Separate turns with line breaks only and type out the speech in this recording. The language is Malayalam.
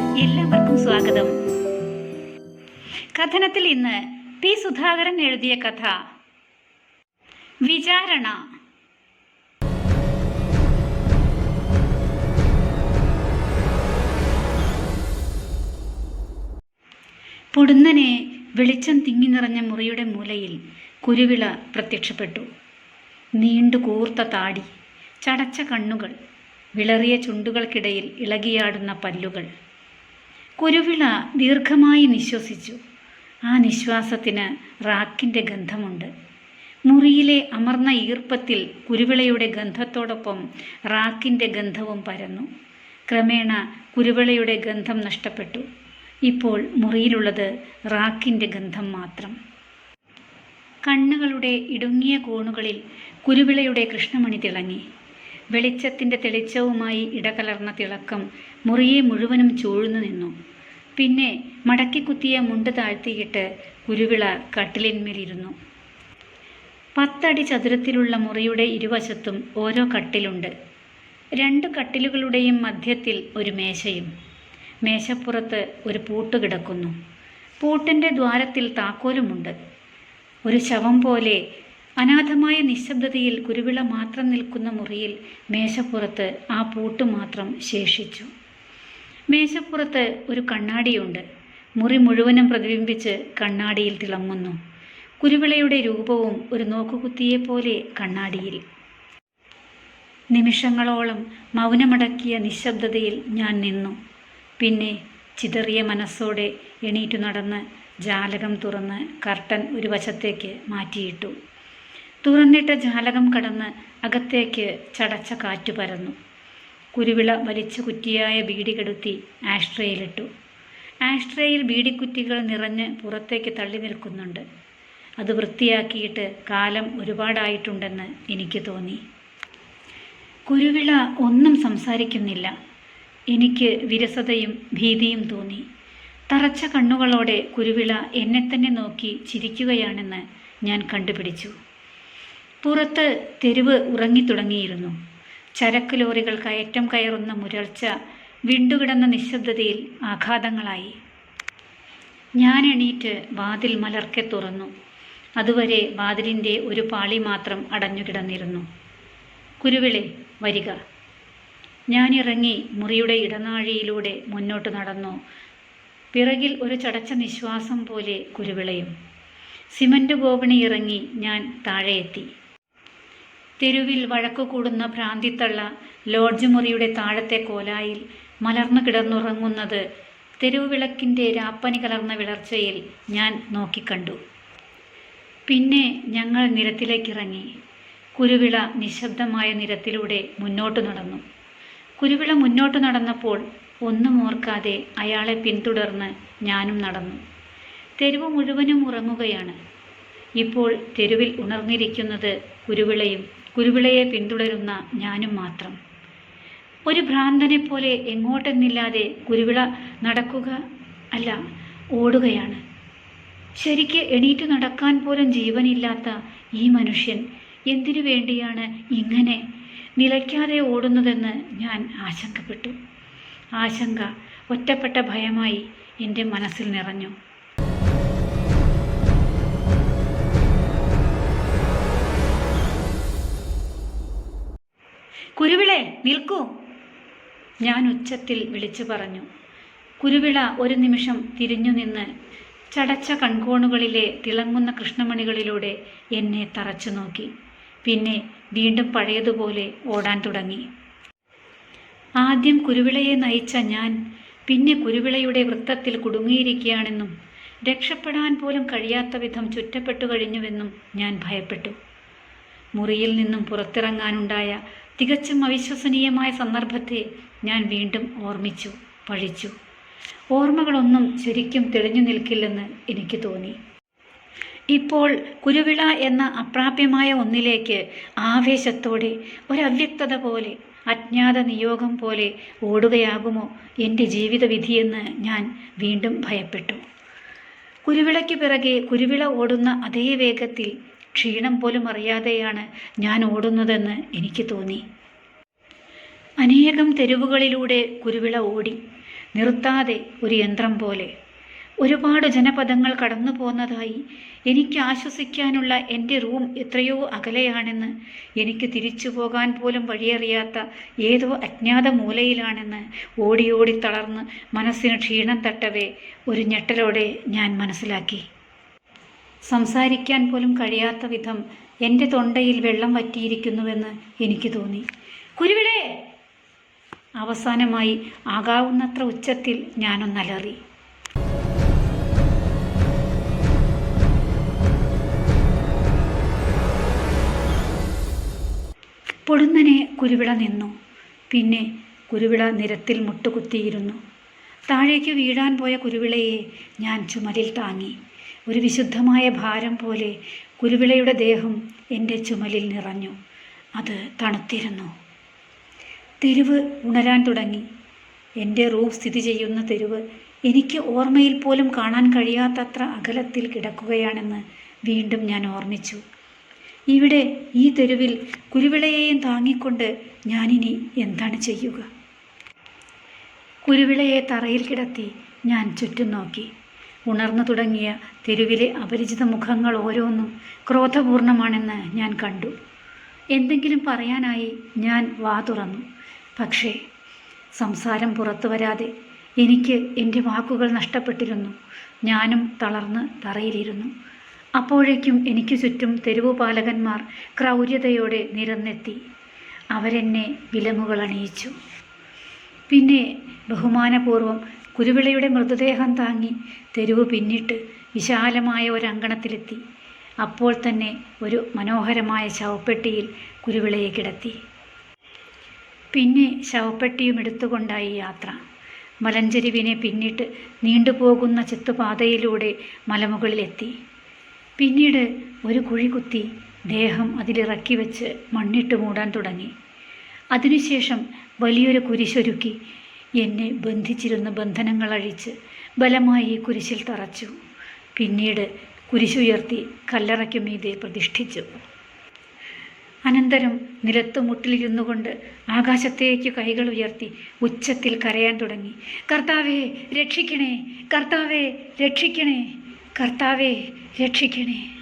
എല്ലാവർക്കും സ്വാഗതം. കഥനത്തിൽ ഇന്ന് പി സുധാകരൻ എഴുതിയ കഥ. വിചാരണ. പൊടുന്നനെ വെളിച്ചം തിങ്ങി നിറഞ്ഞ മുറിയുടെ മൂലയിൽ കുരുവിള പ്രത്യക്ഷപ്പെട്ടു. നീണ്ടു കൂർത്ത താടി ചടച്ച കണ്ണുകൾ വിളറിയ ചുണ്ടുകൾക്കിടയിൽ ഇളകിയാടുന്ന പല്ലുകൾ. കുരുവിള ദീർഘമായി നിശ്വസിച്ചു. ആ നിശ്വാസത്തിന് റാക്കിന്റെ ഗന്ധമുണ്ട്. മുറിയിലെ അമർന്ന ഈർപ്പത്തിൽ കുരുവിളയുടെ ഗന്ധത്തോടൊപ്പം റാക്കിന്റെ ഗന്ധവും പരന്നു. ക്രമേണ കുരുവിളയുടെ ഗന്ധം നഷ്ടപ്പെട്ടു. ഇപ്പോൾ മുറിയിലുള്ളത് റാക്കിന്റെ ഗന്ധം മാത്രം. കണ്ണുകളുടെ ഇടുങ്ങിയ കോണുകളിൽ കുരുവിളയുടെ കൃഷ്ണമണി തിളങ്ങി. വെളിച്ചത്തിന്റെ തെളിച്ചവുമായി ഇടകലർന്ന തിളക്കം മുറിയെ മുഴുവനും ചൂഴ്ന്നു നിന്നു. പിന്നെ മടക്കിക്കുത്തിയ മുണ്ട് താഴ്ത്തിയിട്ട് കുരുവിള കട്ടിലിന്മേലിരുന്നു. പത്തടി ചതുരത്തിലുള്ള മുറിയുടെ ഇരുവശത്തും ഓരോ കട്ടിലുണ്ട്. രണ്ട് കട്ടിലുകളുടെയും മധ്യത്തിൽ ഒരു മേശയും. മേശപ്പുറത്ത് ഒരു പൂട്ട് കിടക്കുന്നു. പൂട്ടിന്റെ ദ്വാരത്തിൽ താക്കോലുമുണ്ട്. ഒരു ശവം പോലെ അനാഥമായ നിശബ്ദതയിൽ കുരുവിള മാത്രം നിൽക്കുന്ന മുറിയിൽ മേശപ്പുറത്ത് ആ പൂട്ട് മാത്രം ശേഷിച്ചു. മേശപ്പുറത്ത് ഒരു കണ്ണാടിയുണ്ട്. മുറി മുഴുവനും പ്രതിബിംബിച്ച് കണ്ണാടിയിൽ തിളങ്ങുന്നു. കുരുവിളയുടെ രൂപവും ഒരു നോക്കുകുത്തിയെപ്പോലെ കണ്ണാടിയിൽ. നിമിഷങ്ങളോളം മൗനമടക്കിയ നിശബ്ദതയിൽ ഞാൻ നിന്നു. പിന്നെ ചിതറിയ മനസ്സോടെ എണീറ്റു നടന്ന് ജാലകം തുറന്ന് കർട്ടൻ ഒരു വശത്തേക്ക് മാറ്റിയിട്ടു. തുറന്നിട്ട ജാലകം കടന്ന് അകത്തേക്ക് ചടച്ച കാറ്റു പരന്നു. കുരുവിള വലിച്ചു കുറ്റിയായ ബീഡി കെടുത്തി ആഷ്ട്രയിലിട്ടു. ആഷ്ട്രയിൽ ബീഡിക്കുറ്റികൾ നിറഞ്ഞ് പുറത്തേക്ക് തള്ളി നിൽക്കുന്നുണ്ട്. അത് വൃത്തിയാക്കിയിട്ട് കാലം ഒരുപാടായിട്ടുണ്ടെന്ന് എനിക്ക് തോന്നി. കുരുവിള ഒന്നും സംസാരിക്കുന്നില്ല. എനിക്ക് വിരസതയും ഭീതിയും തോന്നി. തറച്ച കണ്ണുകളോടെ കുരുവിള എന്നെ തന്നെ നോക്കി ചിരിക്കുകയാണെന്ന് ഞാൻ കണ്ടുപിടിച്ചു. പുറത്ത് തെരുവ് ഉറങ്ങിത്തുടങ്ങിയിരുന്നു. ചരക്ക് ലോറികൾ കയറ്റം കയറുന്ന മുരൾച്ച വിണ്ടുകിടന്ന നിശബ്ദതയിൽ ആഘാതങ്ങളായി. ഞാൻ എണീറ്റ് വാതിൽ മലർക്കെ തുറന്നു. അതുവരെ വാതിലിന്റെ ഒരു പാളി മാത്രം അടഞ്ഞുകിടന്നിരുന്നു. കുരുവിളെ വരിക. ഞാനിറങ്ങി മുറിയുടെ ഇടനാഴിയിലൂടെ മുന്നോട്ട് നടന്നു. പിറകിൽ ഒരു ചടച്ച നിശ്വാസം പോലെ കുരുവിളയും. സിമന്റ് ഗോവണി ഇറങ്ങി ഞാൻ താഴെയെത്തി. തെരുവിൽ വഴക്കു കൂടുന്ന ഭ്രാന്തിത്തള്ള ലോഡ്ജ് മുറിയുടെ താഴത്തെ കോലായിൽ മലർന്നു കിടന്നുറങ്ങുന്നത് തെരുവുവിളക്കിന്റെ രാപ്പനി കലർന്ന വിളർച്ചയിൽ ഞാൻ നോക്കിക്കണ്ടു. പിന്നെ ഞങ്ങൾ നിരത്തിലേക്കിറങ്ങി. കുരുവിള നിശബ്ദമായ നിരത്തിലൂടെ മുന്നോട്ട് നടന്നു. കുരുവിള മുന്നോട്ട് നടന്നപ്പോൾ ഒന്നും ഓർക്കാതെ അയാളെ പിന്തുടർന്ന് ഞാനും നടന്നു. തെരുവ് മുഴുവനും ഉറങ്ങുകയാണ്. ഇപ്പോൾ തെരുവിൽ ഉണർന്നിരിക്കുന്നത് കുരുവിളയും കുരുവിളയെ പിന്തുടരുന്ന ഞാനും മാത്രം. ഒരു ഭ്രാന്തനെ പോലെ എങ്ങോട്ടെന്നില്ലാതെ കുരുവിള നടക്കുക അല്ല ഓടുകയാണ്. ശരിക്ക് എണീറ്റ് നടക്കാൻ പോലും ജീവനില്ലാത്ത ഈ മനുഷ്യൻ എന്തിനു വേണ്ടിയാണ് ഇങ്ങനെ നിലയ്ക്കാതെ ഓടുന്നതെന്ന് ഞാൻ ആശങ്കപ്പെട്ടു. ആശങ്ക ഒറ്റപ്പെട്ട ഭയമായി എന്റെ മനസ്സിൽ നിറഞ്ഞു. കുരുവിളെ നിൽക്കൂ. ഞാൻ ഉച്ചത്തിൽ വിളിച്ചു പറഞ്ഞു. കുരുവിള ഒരു നിമിഷം തിരിഞ്ഞു നിന്ന് ചടച്ച കൺകോണുകളിലെ തിളങ്ങുന്ന കൃഷ്ണമണികളിലൂടെ എന്നെ തറച്ചു നോക്കി. പിന്നെ വീണ്ടും പഴയതുപോലെ ഓടാൻ തുടങ്ങി. ആദ്യം കുരുവിളയെ നയിച്ച ഞാൻ പിന്നെ കുരുവിളയുടെ വൃത്തത്തിൽ കുടുങ്ങിയിരിക്കുകയാണെന്നും രക്ഷപ്പെടാൻ പോലും കഴിയാത്ത വിധം ചുറ്റപ്പെട്ടു കഴിഞ്ഞുവെന്നും ഞാൻ ഭയപ്പെട്ടു. മുറിയിൽ നിന്നും പുറത്തിറങ്ങാനുണ്ടായ തികച്ചും അവിശ്വസനീയമായ സന്ദർഭത്തെ ഞാൻ വീണ്ടും ഓർമ്മിച്ചു പഴിച്ചു. ഓർമ്മകളൊന്നും ശരിക്കും തെളിഞ്ഞു നിൽക്കില്ലെന്ന് എനിക്ക് തോന്നി. ഇപ്പോൾ കുരുവിള എന്ന അപ്രാപ്യമായ ഒന്നിലേക്ക് ആവേശത്തോടെ ഒരവ്യക്തത പോലെ അജ്ഞാത നിയോഗം പോലെ ഓടുകയാകുമോ എന്റെ ജീവിതവിധിയെന്ന് ഞാൻ വീണ്ടും ഭയപ്പെട്ടു. കുരുവിളയ്ക്ക് പിറകെ കുരുവിള ഓടുന്ന അതേ വേഗത്തിൽ ക്ഷീണം പോലും അറിയാതെയാണ് ഞാൻ ഓടുന്നതെന്ന് എനിക്ക് തോന്നി. അനേകം തെരുവുകളിലൂടെ കുരുവിള ഓടി നിർത്താതെ ഒരു യന്ത്രം പോലെ. ഒരുപാട് ജനപദങ്ങൾ കടന്നു പോന്നതായി എനിക്ക് ആശ്വസിക്കാനുള്ള എന്റെ റൂം എത്രയോ അകലെയാണെന്ന് എനിക്ക് തിരിച്ചു പോകാൻ പോലും വഴിയറിയാത്ത ഏതോ അജ്ഞാത മൂലയിലാണെന്ന് ഓടിയോടി ഓടി തളർന്ന് മനസ്സിന് ക്ഷീണം തട്ടവേ ഒരു ഞെട്ടലോടെ ഞാൻ മനസ്സിലാക്കി. സംസാരിക്കാൻ പോലും കഴിയാത്ത വിധം എന്റെ തൊണ്ടയിൽ വെള്ളം വറ്റിയിരിക്കുന്നുവെന്ന് എനിക്ക് തോന്നി. കുരുവിളേ! അവസാനമായി ആകാവുന്നത്ര ഉച്ചത്തിൽ ഞാനൊന്നലറി. പൊടുന്നനെ കുരുവിള നിന്നു. പിന്നെ കുരുവിള നിരത്തിൽ മുട്ടുകുത്തിയിരുന്നു. താഴേക്ക് വീഴാൻ പോയ കുരുവിളയെ ഞാൻ ചുമലിൽ താങ്ങി. ഒരു വിശുദ്ധമായ ഭാരം പോലെ കുരുവിളയുടെ ദേഹം എന്റെ ചുമലിൽ നിറഞ്ഞു. അത് തണുത്തിരുന്നു. തെരുവ് ഉണരാൻ തുടങ്ങി. എന്റെ റൂം സ്ഥിതി ചെയ്യുന്ന തെരുവ് എനിക്ക് ഓർമ്മയിൽ പോലും കാണാൻ കഴിയാത്തത്ര അകലത്തിൽ കിടക്കുകയാണെന്ന് വീണ്ടും ഞാൻ ഓർമ്മിച്ചു. ഇവിടെ ഈ തെരുവിൽ കുരുവിളയെയും താങ്ങിക്കൊണ്ട് ഞാനിനി എന്താണ് ചെയ്യുക? കുരുവിളയെ തറയിൽ കിടത്തി ഞാൻ ചുറ്റും നോക്കി. ഉണർന്നു തുടങ്ങിയ തെരുവിലെ അപരിചിത മുഖങ്ങൾ ഓരോന്നും ക്രോധപൂർണമാണെന്ന് ഞാൻ കണ്ടു. എന്തെങ്കിലും പറയാനായി ഞാൻ വാ തുറന്നു. പക്ഷേ സംസാരം പുറത്തു വരാതെ എനിക്ക് എന്റെ വാക്കുകൾ നഷ്ടപ്പെട്ടിരുന്നു. ഞാനും തളർന്ന് തറയിലിരുന്നു. അപ്പോഴേക്കും എനിക്ക് ചുറ്റും തെരുവുപാലകന്മാർ ക്രൗര്യതയോടെ നിരന്നെത്തി. അവരെന്നെ വിലമുകൾ അണിയിച്ചു. പിന്നെ ബഹുമാനപൂർവം കുരുവിളയുടെ മൃതദേഹം താങ്ങി തെരുവ് പിന്നിട്ട് വിശാലമായ ഒരങ്കണത്തിലെത്തി. അപ്പോൾ തന്നെ ഒരു മനോഹരമായ ശവപ്പെട്ടിയിൽ കുരുവിളയെ കിടത്തി. പിന്നെ ശവപ്പെട്ടിയും എടുത്തുകൊണ്ടായി യാത്ര. മലഞ്ചെരിവിനെ പിന്നിട്ട് നീണ്ടുപോകുന്ന ചെത്തുപാതയിലൂടെ മലമുകളിലെത്തി. പിന്നീട് ഒരു കുഴി കുത്തി ദേഹം അതിലിറക്കി വെച്ച് മണ്ണിട്ട് മൂടാൻ തുടങ്ങി. അതിനുശേഷം വലിയൊരു കുരിശൊരുക്കി എന്നെ ബന്ധിച്ചിരുന്ന ബന്ധനങ്ങൾ അഴിച്ച് ബലമായി കുരിശിൽ തറച്ചു. പിന്നീട് കുരിശുയർത്തി കല്ലറയ്ക്കു മീതെ പ്രതിഷ്ഠിച്ചു. അനന്തരം നിലത്ത് മുട്ടിലിരുന്നു കൊണ്ട് ആകാശത്തേക്ക് കൈകൾ ഉയർത്തി ഉച്ചത്തിൽ കരയാൻ തുടങ്ങി. കർത്താവേ രക്ഷിക്കണേ! കർത്താവേ രക്ഷിക്കണേ! കർത്താവേ രക്ഷിക്കണേ!